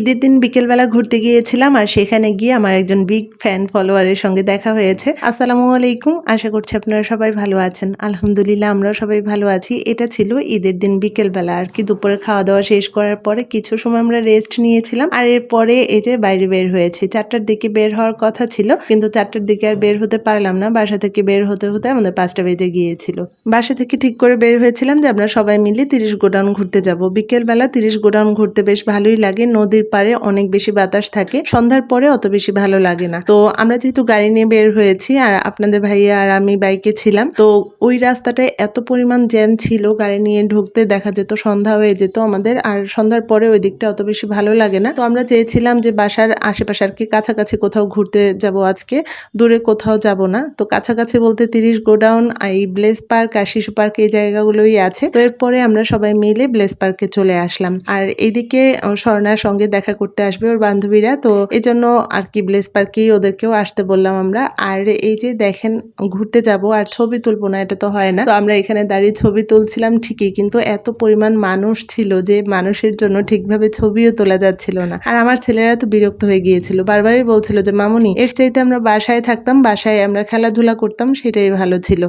ঈদের দিন বিকেলবেলা ঘুরতে গিয়েছিলাম আর সেখানে গিয়ে আমার একজন বিগ ফ্যান ফলোয়ারের সঙ্গে দেখা হয়েছে। আসসালামু আলাইকুম, আশা করছি আপনারা সবাই ভালো আছেন। আলহামদুলিল্লাহ, আমরাও সবাই ভালো আছি। এটা ছিল ঈদের দিন বিকেলবেলা আর কি। দুপুরে খাওয়া দাওয়া শেষ করার পরে কিছু সময় আমরা রেস্ট নিয়েছিলাম। আর এরপরে এই যে বাইরে বের হয়েছি, চারটার দিকে বের হওয়ার কথা ছিল, কিন্তু চারটার দিকে আর বের হতে পারলাম না। বাসা থেকে বের হতে হতে আমাদের পাঁচটা বেজে গিয়েছিল। বাসা থেকে ঠিক করে বের হয়েছিলাম যে আমরা সবাই মিলে তিরিশ গোডাউন ঘুরতে যাব। বিকেলবেলা তিরিশ গোডাউন ঘুরতে বেশ ভালোই লাগে। নদীর পাড়ে অনেক বেশি বাতাস থাকে, সন্ধ্যার পরে অত বেশি ভালো লাগে না। তো আমরা যেহেতু গাড়ি নিয়ে বের হয়েছি আর আপনাদের ভাইয়া আর আমি বাইকে ছিলাম, তো ওই রাস্তাটায় এত পরিমাণ জ্যাম ছিল, গাড়ি নিয়ে ঢুকতে দেখা যেত সন্ধ্যা হয়ে যেত আমাদের আর সন্ধ্যার পরে ওই দিকটা অত বেশি ভালো লাগে না। তো আমরা চেয়েছিলাম যে বাসার আশেপাশে আর কি কাছাকাছি কোথাও ঘুরতে যাব আজকে, দূরে কোথাও যাব না। তো কাছাকাছি বলতে তিরিশ গোডাউন এই ব্লেস পার্ক আর শিশু পার্ক এই জায়গাগুলোই আছে। তো এরপরে আমরা সবাই মিলে ব্লেস পার্কে চলে আসলাম। আর এইদিকে স্বর্ণার সঙ্গে দেখা করতে আসবে ওর বান্ধবীরা। তো এই জন্য আর কি ব্লেস পার্কেই ওদেরকেও আসতে বললাম আমরা। আর এই যে দেখেন, ঘুরতে যাব আর ছবি তুলবো না, এটা তো হয় না। তো আমরা এখানে দাঁড়িয়ে ছবি তুলছিলাম ঠিকই, কিন্তু এত পরিমাণ মানুষ ছিল যে মানুষের জন্য ঠিকভাবে ছবিও তোলা যাচ্ছিল না। আর আমার ছেলেরা তো বিরক্ত হয়ে গিয়েছিল। বারবারই বলছিল যে, মামুনি, এর চাইতে আমরা বাসায় থাকতাম, বাসায় আমরা খেলাধুলা করতাম, সেটাই ভালো ছিল।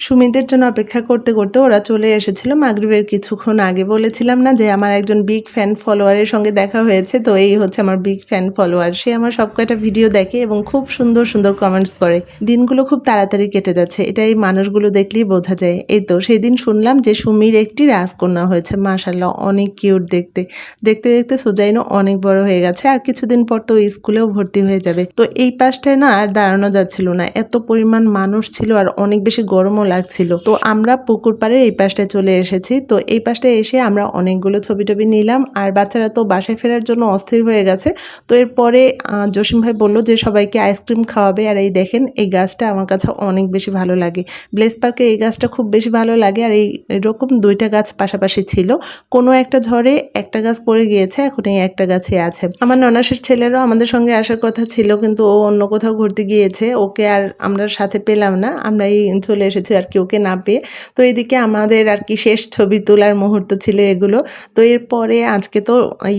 সুমিদের জন্য অপেক্ষা করতে করতে ওরা চলে এসেছিল মাগরিবের কিছুক্ষণ আগে। বলেছিলাম না যে আমার একজন বিগ ফ্যান ফলোয়ারের সঙ্গে দেখা হয়েছে, তো এই হচ্ছে আমার বিগ ফ্যান ফলোয়ার সে আমার সব কয়টা ভিডিও দেখে এবং খুব সুন্দর সুন্দর কমেন্টস করে। দিনগুলো খুব তাড়াতাড়ি কেটে যাচ্ছে এটা এই মানুষগুলো দেখলেই বোঝা যায়। এই তো সেই দিন শুনলাম যে সুমির একটি রাজকন্যা হয়েছে। মাশাল্লাহ অনেক কিউট দেখতে। দেখতে দেখতে সুজাইনও অনেক বড় হয়ে গেছে, আর কিছুদিন পর তো স্কুলেও ভর্তি হয়ে যাবে। তো এই পাশটায় না আর দাঁড়ানো যাচ্ছিল না। এত পরিমাণ মানুষ ছিল আর অনেক বেশি গরমও লাগছিল। তো আমরা পুকুর পাড়ের এই পাশটায় চলে এসেছি। তো এই পাশটায় এসে আমরা অনেকগুলো ছবি টবি নিলাম। আর বাচ্চারা তো বাসায় ফেরার জন্য অস্থির হয়ে গেছে। তো এরপরে জসিম ভাই বলল যে, সবাইকে আইসক্রিম খাওয়াবে। আর এই দেখেন, এই গাছটা আমার কাছে অনেক বেশি ভালো লাগে। ব্লেস পার্কে এই গাছটা খুব বেশি ভালো লাগে। আর এই এরকম দুইটা গাছ পাশাপাশি ছিল। কোনো একটা ঝড়ে একটা গাছ পড়ে গিয়েছে এখন এই একটা গাছে আছে। আমার ননাসের ছেলেরও আমাদের সঙ্গে আসার কথা ছিল, কিন্তু ও অন্য কোথাও ঘুরতে গিয়েছে। ওকে আর আমরা সাথে পেলাম না। আমরা এই চলে এসেছি আর কি ওকে না পেয়ে। তো এদিকে আমাদের আর কি শেষ ছবি তোলার মুহূর্ত ছিল এগুলো। তো এরপরে আজকে তো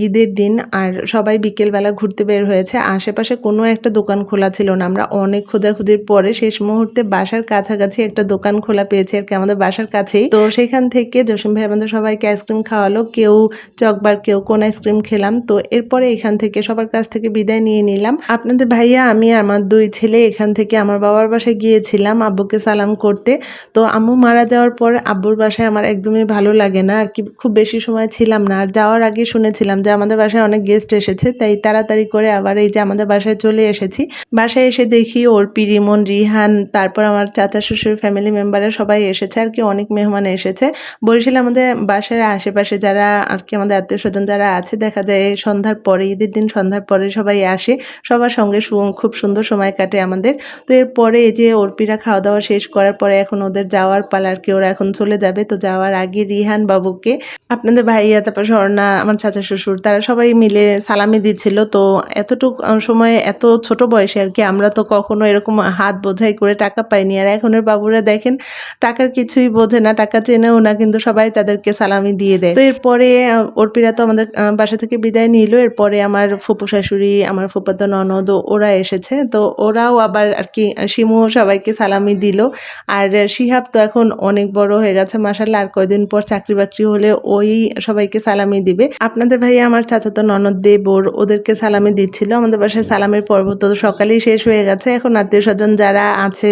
ঈদের দিন আর সবাই বিকেলবেলা ঘুরতে বের হয়েছে। আশেপাশে কোনো একটা দোকান খোলা ছিল না। আমরা অনেক খোঁজাখুঁজির পরে শেষ মুহূর্তে বাসার কাছাকাছি একটা দোকান খোলা পেয়েছি আর কি আমাদের বাসার কাছেই। তো সেখান থেকে জসিম ভাই আমাদের সবাইকে আইসক্রিম খাওয়ালো। কেউ চকবার, কেউ কোন আইসক্রিম খেলাম। তো এরপরে এখান থেকে সবার কাছ থেকে বিদায় নিয়ে নিলাম। আপনাদের ভাইয়া, আমি আমার দুই ছেলে এখান থেকে আমার বাবার বাসায় গিয়েছিলাম আব্বুকে সালাম করতে। তো আম্মু মারা যাওয়ার পর আব্বুর বাসায় আমার একদমই ভালো লাগে না। আর কি খুব বেশি সময় ছিলাম না। আর যাওয়ার আগে শুনেছিলাম যে আমাদের বাসায় অনেক গেস্ট এসেছে, তাই তাড়াতাড়ি করে আবার এই যে আমাদের বাসায় চলে এসেছি। বাসায় এসে দেখি ওর পিরিমন, রিহান, তারপর আমার চাচা, শ্বশুর ফ্যামিলি মেম্বাররা সবাই এসেছে। আর কি অনেক মেহমান এসেছে। বরিশালে আমাদের বাসার আশেপাশে যারা আর কি আমাদের আত্মীয় স্বজন যারা আছে, দেখা যায় সন্ধ্যার পরে, ঈদের দিন সন্ধ্যার পরে সবাই আসে। সবার সঙ্গে খুব সুন্দর সময় কাটে আমাদের। তো এরপরে এই যে অর্পিরা খাওয়া দাওয়া শেষ করার পরে এখন ওদের যাওয়ার পালা আর কি, ওরা এখন চলে যাবে। তো যাওয়ার আগে রিহান বাবুকে, আপনাদের ভাইয়া, তারপর স্বর্ণা আমার চাচা শ্বশুর, তারা সবাই মিলে সালামি দিচ্ছিল। তো এতটুক সময় এত ছোট বয়সে আর কি আমরা তো কখনো এরকম হাত বোঝাই করে টাকা পাইনি। আর এখনের বাবুরা দেখেন, টাকার কিছুই বোঝে না, টাকা চেনেও না, কিন্তু সবাই তাদেরকে সালামি দিয়ে দেয়। তো এরপরে অর্পিরা তো আমাদের বাসা থেকে বিদায় নিল। এরপরে আমার ফুপু শাশুড়ি, আমার ফুপাতো ননদ, ওরা এসেছে। তো ওরাও আবার আর কি শিমু সবাইকে সালামি দিল। আর শিহাব তো এখন অনেক বড় হয়ে গেছে মাসাল্লাহ আর কয়দিন পর চাকরি বাকরি হলে ওই সবাইকে সালামি দিবে। আপনাদের ভাইয়া আমার চাচাতো ননদ দেব ওর ওদেরকে সালামি দিচ্ছিল। আমাদের বাসায় সালামের পর্ব তো সকালেই শেষ হয়ে গেছে। এখন আত্মীয় স্বজন যারা আছে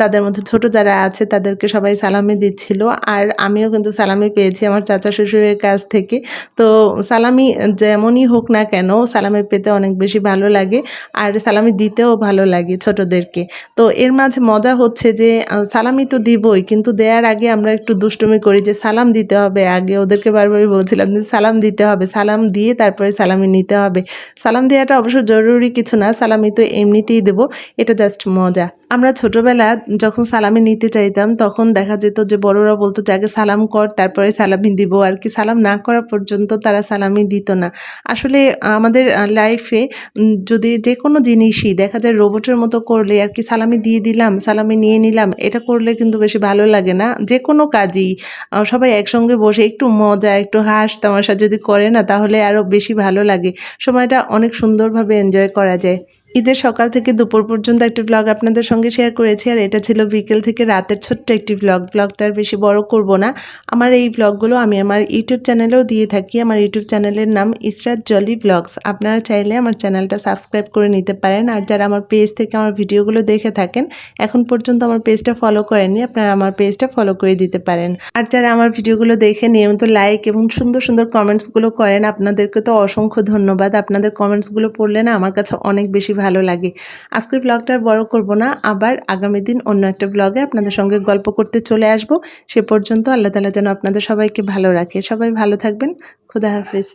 তাদের মধ্যে ছোট যারা আছে তাদেরকে সবাই সালামি দিচ্ছিল। আর আমিও কিন্তু সালামি পেয়েছি আমার চাচা শ্বশুরের কাছ থেকে। তো সালামি যেমনই হোক না কেন সালামি পেতে অনেক বেশি ভালো লাগে। আর সালামি দিতেও ভালো লাগে ছোটদেরকে। তো এর মাঝে মজা হচ্ছে যে আহ, সালামি তো দিবই, কিন্তু দেওয়ার আগে আমরা একটু দুষ্টুমি করি যে সালাম দিতে হবে। আগে ওদেরকে বারবারই বলছিলাম যে সালাম দিতে হবে, সালাম দিয়ে তারপরে সালামি নিতে হবে। সালাম দেওয়াটা অবশ্য জরুরি কিছু না, সালামি তো এমনিতেই দেবো, এটা জাস্ট মজা। আমরা ছোটবেলা যখন সালামি নিতে চাইতাম, তখন দেখা যেত যে বড়রা বলতো যে আগে সালাম কর, তারপরে সালামি দিব, আর কি সালাম না করা পর্যন্ত তারা সালামি দিত না। আসলে আমাদের লাইফে যদি যে কোনো জিনিসই দেখা যায় রোবটের মতো করলে আর কি সালামি দিয়ে দিলাম, সালামি নিয়ে নিলাম, এটা করলে করলে কিন্তু বেশি ভালো লাগে না। যে কোনো কাজই সবাই একসঙ্গে বসে একটু মজা, একটু হাস তামাশা যদি করে না, তাহলে আরও বেশি ভালো লাগে। সময়টা অনেক সুন্দরভাবে এনজয় করা যায়। ঈদের সকাল থেকে দুপুর পর্যন্ত একটি ব্লগ আপনাদের সঙ্গে শেয়ার করেছি। আর এটা ছিল বিকেল থেকে রাতের ছোট্ট একটি ব্লগ ব্লগটার বেশি বড় করব না। আমার এই ব্লগগুলো আমি আমার ইউটিউব চ্যানেলেও দিয়ে থাকি। আমার ইউটিউব চ্যানেলের নাম ইসরাত জলি ব্লগস আপনারা চাইলে আমার চ্যানেলটা সাবস্ক্রাইব করে নিতে পারেন। আর যারা আমার পেজ থেকে আমার ভিডিওগুলো দেখে থাকেন, এখন পর্যন্ত আমার পেজটা ফলো করেননি, আপনারা আমার পেজটা ফলো করে দিতে পারেন। আর যারা আমার ভিডিওগুলো দেখে নিয়মিত লাইক এবং সুন্দর সুন্দর কমেন্টসগুলো করেন, আপনাদেরকে তো অসংখ্য ধন্যবাদ। আপনাদের কমেন্টসগুলো পড়লে না আমার কাছে অনেক বেশি ভালো লাগে। আজকের ব্লগটা আর বড় করব না। আবার আগামী দিন অন্য একটা ব্লগে আপনাদের সঙ্গে গল্প করতে চলে আসব। সে পর্যন্ত আল্লাহ তালা যেন আপনাদের সবাইকে ভালো রাখে। সবাই ভালো থাকবেন। খুদা হাফিজ।